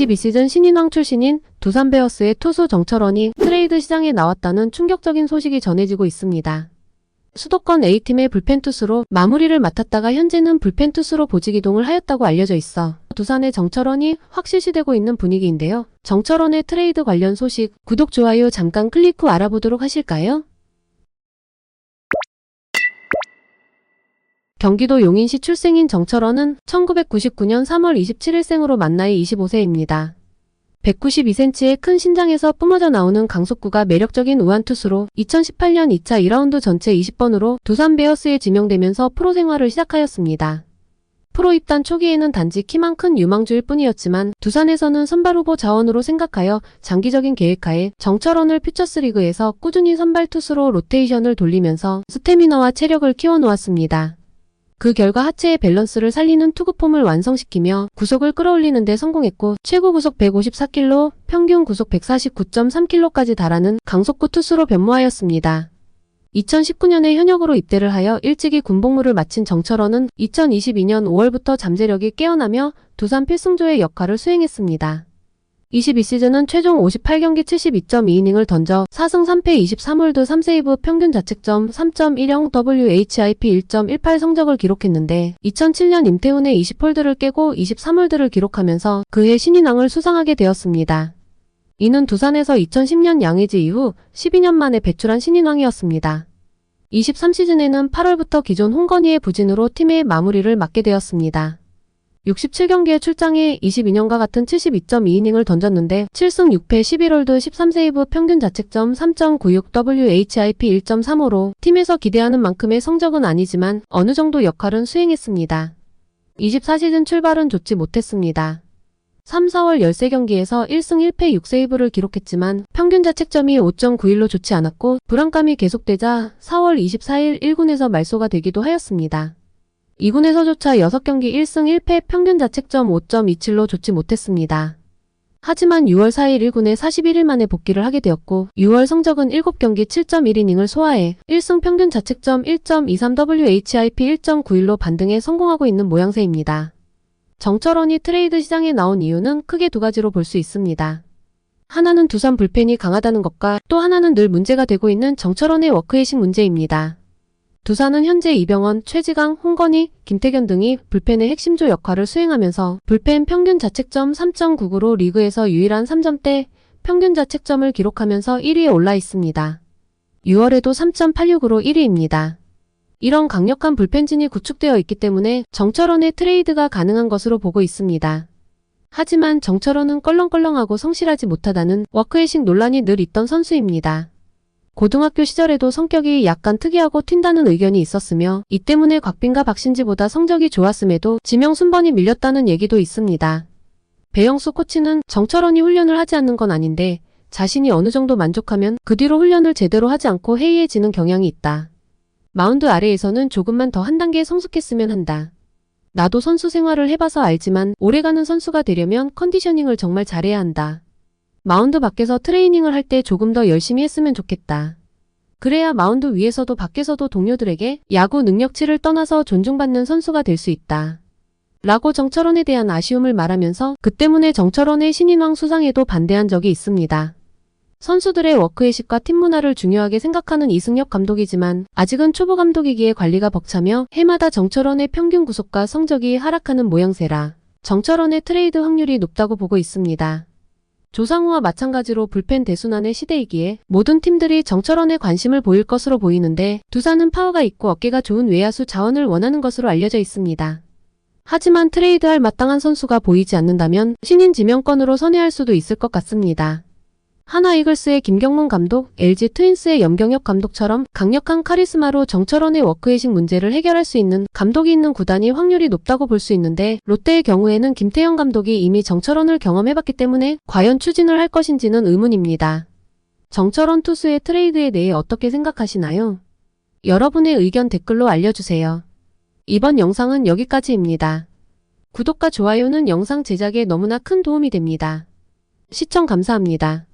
22시즌 신인왕 출신인 두산 베어스의 투수 정철원이 트레이드 시장에 나왔다는 충격적인 소식이 전해지고 있습니다. 수도권 A팀의 불펜 투수로 마무리를 맡았다가 현재는 불펜 투수로 보직 이동을 하였다고 알려져 있어 두산의 정철원이 확실시되고 있는 분위기인데요. 정철원의 트레이드 관련 소식 구독 좋아요 잠깐 클릭 후 알아보도록 하실까요? 경기도 용인시 출생인 정철원은 1999년 3월 27일 생으로 만 나이 25세입니다. 192cm의 큰 신장에서 뿜어져 나오는 강속구가 매력적인 우한투수로 2018년 2차 2라운드 전체 20번으로 두산 베어스에 지명되면서 프로 생활을 시작하였습니다. 프로 입단 초기에는 단지 키만 큰 유망주일 뿐이었지만 두산에서는 선발 후보 자원으로 생각하여 장기적인 계획하에 정철원을 퓨처스리그에서 꾸준히 선발 투수로 로테이션을 돌리면서 스태미너와 체력을 키워놓았습니다. 그 결과 하체의 밸런스를 살리는 투구폼을 완성시키며 구속을 끌어올리는 데 성공했고 최고 구속 154km, 평균 구속 149.3km까지 달하는 강속구 투수로 변모하였습니다. 2019년에 현역으로 입대를 하여 일찍이 군복무를 마친 정철원은 2022년 5월부터 잠재력이 깨어나며 두산 필승조의 역할을 수행했습니다. 22시즌은 최종 58경기 72.2이닝을 던져 4승 3패 23홀드 3세이브 평균 자책점 3.10 WHIP 1.18 성적을 기록했는데 2007년 임태훈의 20홀드를 깨고 23홀드를 기록하면서 그해 신인왕을 수상하게 되었습니다. 이는 두산에서 2010년 양의지 이후 12년 만에 배출한 신인왕이었습니다. 23시즌에는 8월부터 기존 홍건희의 부진으로 팀의 마무리를 맡게 되었습니다. 67경기에 출장해 22년과 같은 72.2이닝을 던졌는데 7승 6패 11홀드 13세이브 평균 자책점 3.96 WHIP 1.35로 팀에서 기대하는 만큼의 성적은 아니지만 어느 정도 역할은 수행했습니다. 24시즌 출발은 좋지 못했습니다. 3, 4월 13경기에서 1승 1패 6세이브를 기록했지만 평균 자책점이 5.91로 좋지 않았고 불안감이 계속되자 4월 24일 1군에서 말소가 되기도 하였습니다. 2군에서조차 6경기 1승 1패 평균 자책점 5.27로 좋지 못했습니다. 하지만 6월 4일 1군에 41일 만에 복귀를 하게 되었고 6월 성적은 7경기 7.1이닝을 소화해 1승 평균 자책점 1.23 WHIP 1.91로 반등에 성공하고 있는 모양새입니다. 정철원이 트레이드 시장에 나온 이유는 크게 두 가지로 볼 수 있습니다. 하나는 두산 불펜이 강하다는 것과 또 하나는 늘 문제가 되고 있는 정철원의 워크의식 문제입니다. 두산은 현재 이병헌, 최지강, 홍건희, 김태견 등이 불펜의 핵심조 역할을 수행하면서 불펜 평균 자책점 3.99로 리그에서 유일한 3점대 평균 자책점을 기록하면서 1위에 올라 있습니다. 6월에도 3.86으로 1위입니다. 이런 강력한 불펜진이 구축되어 있기 때문에 정철원의 트레이드가 가능한 것으로 보고 있습니다. 하지만 정철원은 껄렁껄렁하고 성실하지 못하다는 워크의식 논란이 늘 있던 선수입니다. 고등학교 시절에도 성격이 약간 특이하고 튄다는 의견이 있었으며 이 때문에 곽빈과 박신지보다 성적이 좋았음에도 지명 순번이 밀렸다는 얘기도 있습니다. 배영수 코치는 정철원이 훈련을 하지 않는 건 아닌데 자신이 어느 정도 만족하면 그 뒤로 훈련을 제대로 하지 않고 해이해지는 경향이 있다. 마운드 아래에서는 조금만 더 한 단계 성숙했으면 한다. 나도 선수 생활을 해봐서 알지만 오래가는 선수가 되려면 컨디셔닝을 정말 잘해야 한다. 마운드 밖에서 트레이닝을 할 때 조금 더 열심히 했으면 좋겠다. 그래야 마운드 위에서도 밖에서도 동료들에게 야구 능력치를 떠나서 존중받는 선수가 될 수 있다. 라고 정철원에 대한 아쉬움을 말하면서 그 때문에 정철원의 신인왕 수상에도 반대한 적이 있습니다. 선수들의 워크의식과 팀 문화를 중요하게 생각하는 이승엽 감독이지만 아직은 초보 감독이기에 관리가 벅차며 해마다 정철원의 평균 구속과 성적이 하락하는 모양새라 정철원의 트레이드 확률이 높다고 보고 있습니다. 조상우와 마찬가지로 불펜 대순환의 시대이기에 모든 팀들이 정철원에 관심을 보일 것으로 보이는데 두산은 파워가 있고 어깨가 좋은 외야수 자원을 원하는 것으로 알려져 있습니다. 하지만 트레이드할 마땅한 선수가 보이지 않는다면 신인 지명권으로 선회할 수도 있을 것 같습니다. 하나 이글스의 김경문 감독, LG 트윈스의 염경엽 감독처럼 강력한 카리스마로 정철원의 워크의식 문제를 해결할 수 있는 감독이 있는 구단이 확률이 높다고 볼 수 있는데 롯데의 경우에는 김태형 감독이 이미 정철원을 경험해봤기 때문에 과연 추진을 할 것인지는 의문입니다. 정철원 투수의 트레이드에 대해 어떻게 생각하시나요? 여러분의 의견 댓글로 알려주세요. 이번 영상은 여기까지입니다. 구독과 좋아요는 영상 제작에 너무나 큰 도움이 됩니다. 시청 감사합니다.